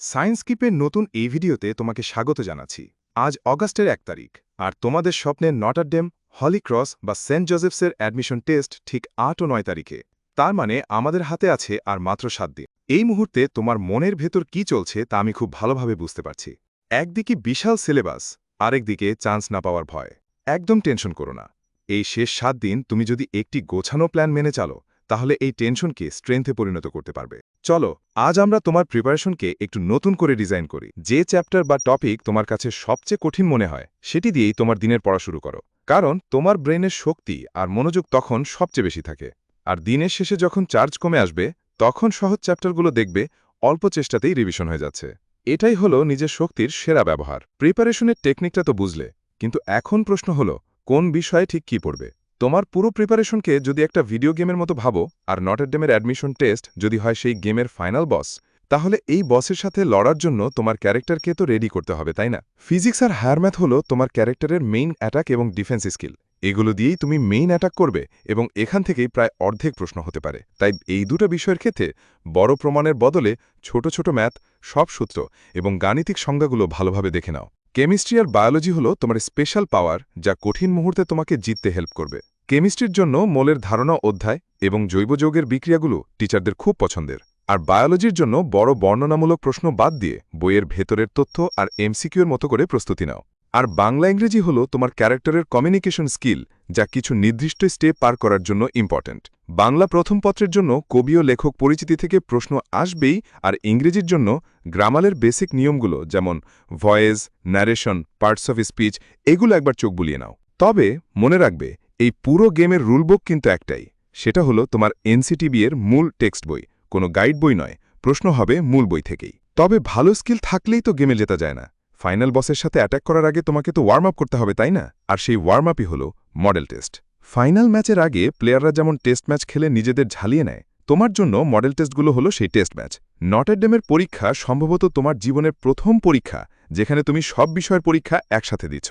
Science কিপের নতুন এই ভিডিওতে তোমাকে স্বাগত জানাচ্ছি। আজ অগাস্টের এক তারিখ, আর তোমাদের স্বপ্নের নটারডেম হলিক্রস বা সেন্ট জোসেফসের অ্যাডমিশন টেস্ট ঠিক আট ও নয় তারিখে। তার মানে আমাদের হাতে আছে আর মাত্র সাত দিন। এই মুহূর্তে তোমার মনের ভেতর কি চলছে তা আমি খুব ভালোভাবে বুঝতে পারছি। একদিকে বিশাল সিলেবাস, আরেকদিকে চান্স না পাওয়ার ভয়। একদম টেনশন করো না। এই শেষ সাত দিন তুমি যদি একটি গোছানো প্ল্যান মেনে চালো তাহলে এই টেনশনকে স্ট্রেংথে পরিণত করতে পারবে। চলো, আজ আমরা তোমার প্রিপারেশনকে একটু নতুন করে ডিজাইন করি। যে চ্যাপ্টার বা টপিক তোমার কাছে সবচেয়ে কঠিন মনে হয়, সেটি দিয়েই তোমার দিনের পড়া শুরু করো। কারণ, তোমার ব্রেনের শক্তি আর মনোযোগ তখন সবচেয়ে বেশি থাকে। আর দিনের শেষে যখন চার্জ কমে আসবে, তখন সহজ চ্যাপ্টারগুলো দেখবে, অল্প চেষ্টাতেই রিভিশন হয়ে যাচ্ছে। এটাই হলো নিজের শক্তির সেরা ব্যবহার। প্রিপারেশনের টেকনিকটা তো বুঝলে। কিন্তু এখন প্রশ্ন হলো, কোন বিষয়ে ঠিক কি পড়বে? তোমার পুরো প্রিপারেশনকে যদি একটা ভিডিও গেমের মতো ভাবো আর নটারডেমের অ্যাডমিশন টেস্ট যদি হয় সেই গেমের ফাইনাল বস তাহলে এই বসের সাথে লড়ার জন্য তোমার ক্যারেক্টারকে তো রেডি করতে হবে, তাই না? ফিজিক্স আর হায়ার ম্যাথ হলো তোমার ক্যারেক্টারের মেইন অ্যাটাক এবং ডিফেন্স স্কিল এগুলো দিয়েই তুমি মেইন অ্যাটাক করবে এবং এখান থেকেই প্রায় অর্ধেক প্রশ্ন হতে পারে। তাই এই দুটো বিষয়ের ক্ষেত্রে বড় প্রমাণের বদলে ছোট ছোট ম্যাথ সব সূত্র এবং গাণিতিক সংজ্ঞাগুলো ভালোভাবে দেখে নাও। কেমিস্ট্রি আর বায়োলজি হলো তোমার স্পেশাল পাওয়ার যা কঠিন মুহূর্তে তোমাকে জিততে হেল্প করবে। কেমিস্ট্রির জন্য মোলের ধারণা অধ্যায় এবং জৈব যৌগের বিক্রিয়াগুলো টিচারদের খুব পছন্দের। আর বায়োলজির জন্য বড় বর্ণনামূলক প্রশ্ন বাদ দিয়ে বইয়ের ভেতরের তথ্য আর এমসিকিউর মতো করে প্রস্তুতি নাও। আর বাংলা ইংরেজি হলো তোমার ক্যারেক্টারের কমিউনিকেশন স্কিল, যা কিছু নির্দিষ্ট স্টেপ পার করার জন্য ইম্পর্ট্যান্ট বাংলা প্রথম পত্রের জন্য কবি ও লেখক পরিচিতি থেকে প্রশ্ন আসবেই, আর ইংরেজির জন্য গ্রামালের বেসিক নিয়মগুলো যেমন voice narration parts of speech এগুলো একবার চোখ বুলিয়ে নাও। তবে মনে রাখবে, এই পুরো গেমের রুলবুক কিন্তু একটাই, সেটা হলো তোমার এনসিটিবি এর মূল টেক্সট বই, কোনো গাইড বই নয়, প্রশ্ন হবে মূল বই থেকেই। তবে ভালো স্কিল থাকলেই তো গেমে জেতা যায় না। ফাইনাল বসের সাথে অ্যাটাক করার আগে তোমাকে তো ওয়ার্ম আপ করতে হবে, তাই না? আর সেই ওয়ার্ম আপই হল মডেল টেস্ট ফাইনাল ম্যাচের আগে প্লেয়াররা যেমন টেস্ট ম্যাচ খেলে নিজেদের ঝালিয়ে নেয়, তোমার জন্য মডেল টেস্টগুলো হলো সেই টেস্ট ম্যাচ নটারডেমের পরীক্ষা সম্ভবত তোমার জীবনের প্রথম পরীক্ষা, যেখানে তুমি সব বিষয়ের পরীক্ষা একসাথে দিচ্ছ।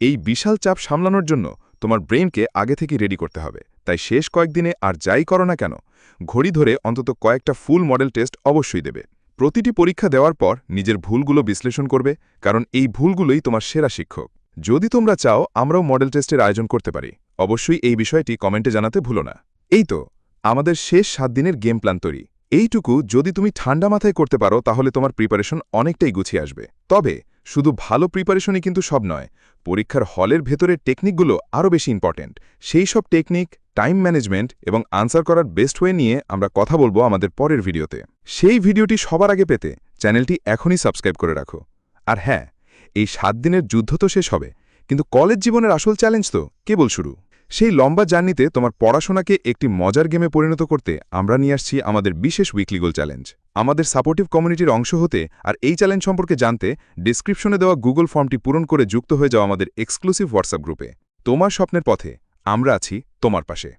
এই বিশাল চাপ সামলানোর জন্য তোমার ব্রেনকে আগে থেকে রেডি করতে হবে। তাই শেষ কয়েকদিনে আর যাই করো না কেন, ঘড়ি ধরে অন্তত কয়েকটা ফুল মডেল টেস্ট অবশ্যই দেবে। প্রতিটি পরীক্ষা দেওয়ার পর নিজের ভুলগুলো বিশ্লেষণ করবে, কারণ এই ভুলগুলোই তোমার সেরা শিক্ষক। যদি তোমরা চাও, আমরাও মডেল টেস্টের আয়োজন করতে পারি। অবশ্যই এই বিষয়টি কমেন্টে জানাতে ভুলো না। এই তো, আমাদের শেষ সাত দিনের গেম প্ল্যান তৈরি। এইটুকু যদি তুমি ঠান্ডা মাথায় করতে পারো, তাহলে তোমার প্রিপারেশন অনেকটাই গুছিয়ে আসবে। তবে, শুধু ভালো প্রিপারেশনই কিন্তু সব নয়, পরীক্ষার হলের ভেতরের টেকনিকগুলো আরও বেশি ইম্পর্ট্যান্ট সেই সব টেকনিক, টাইম ম্যানেজমেন্ট এবং আনসার করার বেস্ট ওয়ে নিয়ে আমরা কথা বলব আমাদের পরের ভিডিওতে। সেই ভিডিওটি সবার আগে পেতে চ্যানেলটি এখনই সাবস্ক্রাইব করে রাখো। আর হ্যাঁ এই সাত দিনের যুদ্ধ তো শেষ হবে, কিন্তু কলেজ জীবনের আসল চ্যালেঞ্জ তো কেবল শুরু। সেই লম্বা জার্নিতে তোমার পড়াশোনাকে একটি মজার গেমে পরিণত করতে আমরা নিয়ে আসছি আমাদের বিশেষ উইকলি গোল চ্যালেঞ্জ আমাদের সাপোর্টিভ কমিউনিটির অংশ হতে আর এই চ্যালেঞ্জ সম্পর্কে জানতে ডিসক্রিপশনে দেওয়া গুগল ফর্মটি পূরণ করে যুক্ত হয়ে যাও আমাদের এক্সক্লুসিভ হোয়াটসঅ্যাপ গ্রুপে তোমার স্বপ্নের পথে আমরা আছি তোমার পাশে।